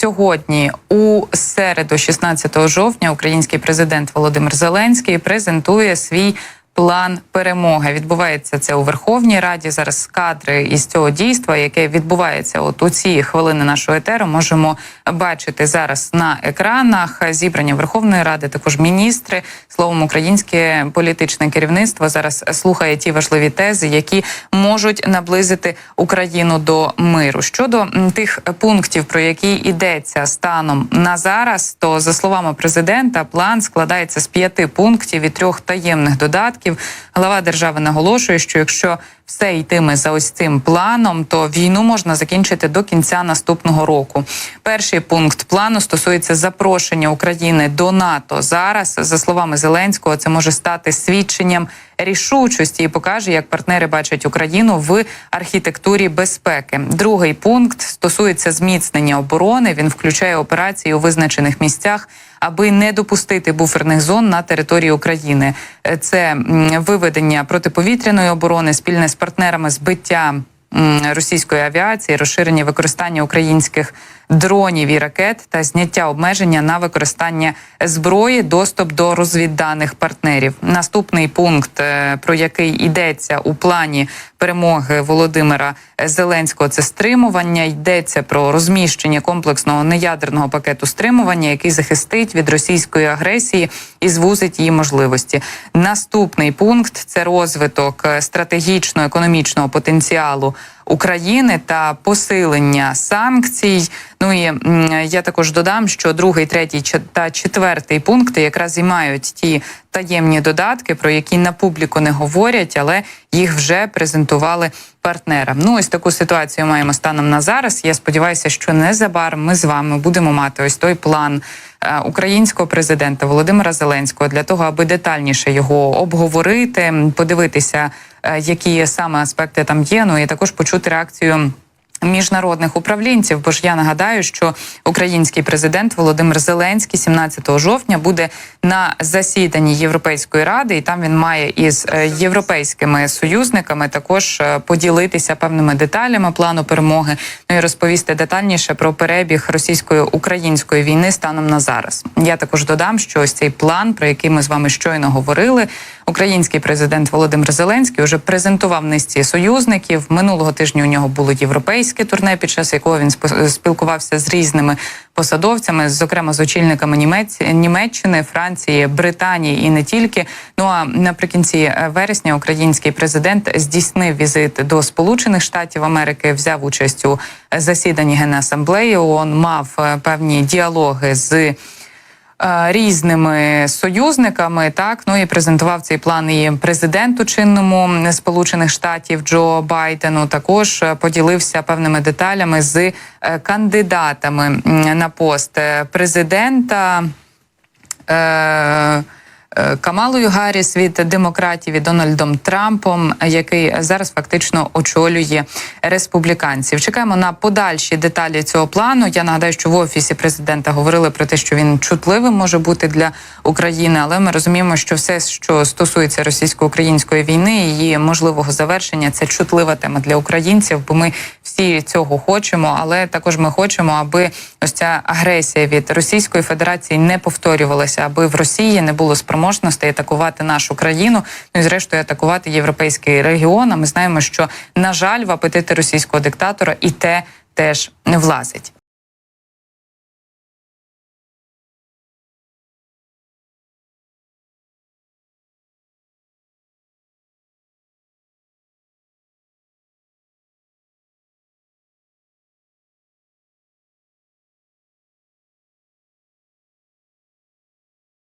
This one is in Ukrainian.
Сьогодні, у середу, 16 жовтня, український президент Володимир Зеленський презентує свій план перемоги. Відбувається це у Верховній Раді. Зараз кадри із цього дійства, яке відбувається от у ці хвилини нашого етеру, можемо бачити зараз на екранах. Зібрання Верховної Ради, також міністри, словом, українське політичне керівництво зараз слухає ті важливі тези, які можуть наблизити Україну до миру. Щодо тих пунктів, про які йдеться станом на зараз, то за словами президента, план складається з п'яти пунктів і трьох таємних додатків. Глава держави наголошує, що якщо все йтиме за ось цим планом, то війну можна закінчити до кінця наступного року. Перший пункт плану стосується запрошення України до НАТО. Зараз, за словами Зеленського, це може стати свідченням рішучості і покаже, як партнери бачать Україну в архітектурі безпеки. Другий пункт стосується зміцнення оборони. Він включає операції у визначених місцях, аби не допустити буферних зон на території України. Це виведення протиповітряної оборони, спільне з партнерами збиття російської авіації, розширення використання українських дронів і ракет та зняття обмеження на використання зброї, доступ до розвідданих партнерів. Наступний пункт, е, про який йдеться у плані перемоги Володимира Зеленського, це стримування. Йдеться про розміщення комплексного неядерного пакету стримування, який захистить від російської агресії і звузить її можливості. Наступний пункт це розвиток е, стратегічно-економічного потенціалу. України та посилення санкцій. Ну і я також додам, що другий, третій та четвертий пункти якраз і мають ті таємні додатки, про які на публіку не говорять, але їх вже презентували партнерам. Ну ось таку ситуацію маємо станом на зараз. Я сподіваюся, що незабаром ми з вами будемо мати ось той план е, українського президента Володимира Зеленського для того, аби детальніше його обговорити, подивитися, які саме аспекти там є. Ну і також почути реакцію. Міжнародних управлінців, бо ж я нагадаю, що український президент Володимир Зеленський 17 жовтня буде на засіданні Європейської ради, і там він має із е, європейськими союзниками також е, поділитися певними деталями плану перемоги. Ну і розповісти детальніше про перебіг російсько-української війни станом на зараз. Я також додам, що ось цей план, про який ми з вами щойно говорили, український президент Володимир Зеленський вже презентував низці союзників. Минулого тижня у нього було європейське турне, під час якого він спілкувався з різними посадовцями, зокрема з очільниками Німець- Німеччини, Франції, Британії і не тільки. Ну а наприкінці е, вересня український президент здійснив візит до Сполучених Штатів Америки, взяв участь у е, засіданні Генасамблеї ООН, мав е, певні діалоги з різними союзниками. Так ну і презентував цей план і президенту чинному Сполучених Штатів Джо Байдену. Також е, поділився певними деталями з е, кандидатами на пост е, президента. Е, е, Камалою Гарріс від демократів і Дональдом Трампом, який зараз фактично очолює республіканців. Чекаємо на подальші деталі цього плану. Я нагадаю, що в офісі президента говорили про те, що він чутливим може бути для України, але ми розуміємо, що все, що стосується російсько-української війни, її можливого завершення, це чутлива тема для українців, бо ми всі цього хочемо, але також ми хочемо, аби ось ця агресія від Російської Федерації не повторювалася, аби в Росії не було спроможностей атакувати нашу країну, ну і зрештою атакувати європейський регіон. А ми знаємо, що на жаль, в апетити російського диктатора і те теж не влазить.